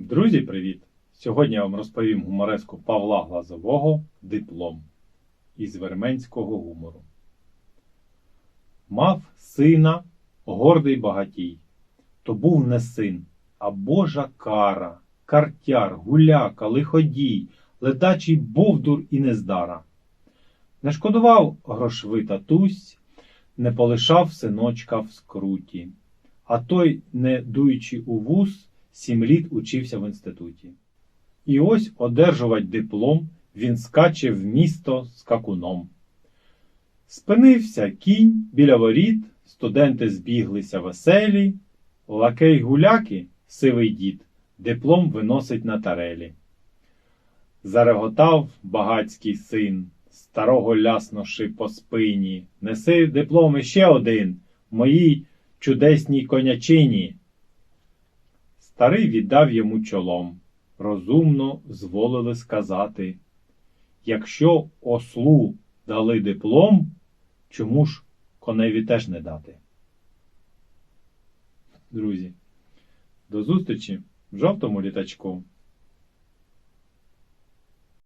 Друзі, привіт! Сьогодні я вам розповім гумореску Павла Глазового Диплом із верменського гумору. Мав сина гордий багатій. То був не син, а Божа кара, картяр, гуляка, лиходій, ледачий бовдур і нездара. Не шкодував грошви татусь, не полишав синочка в скруті. А той, не дуючи у вуз, сім літ учився в інституті. І ось одержувать диплом, він скаче в місто скакуном. Спинився кінь біля воріт, студенти збіглися веселі, лакей гуляки, сивий дід, диплом виносить на тарелі. Зареготав багацький син, старого лясноши по спині. Неси диплом іще один, моїй чудесній конячині. Старий віддав йому чолом. Розумно зволили сказати. Якщо ослу дали диплом, чому ж коневі теж не дати? Друзі, до зустрічі в жовтому літачку.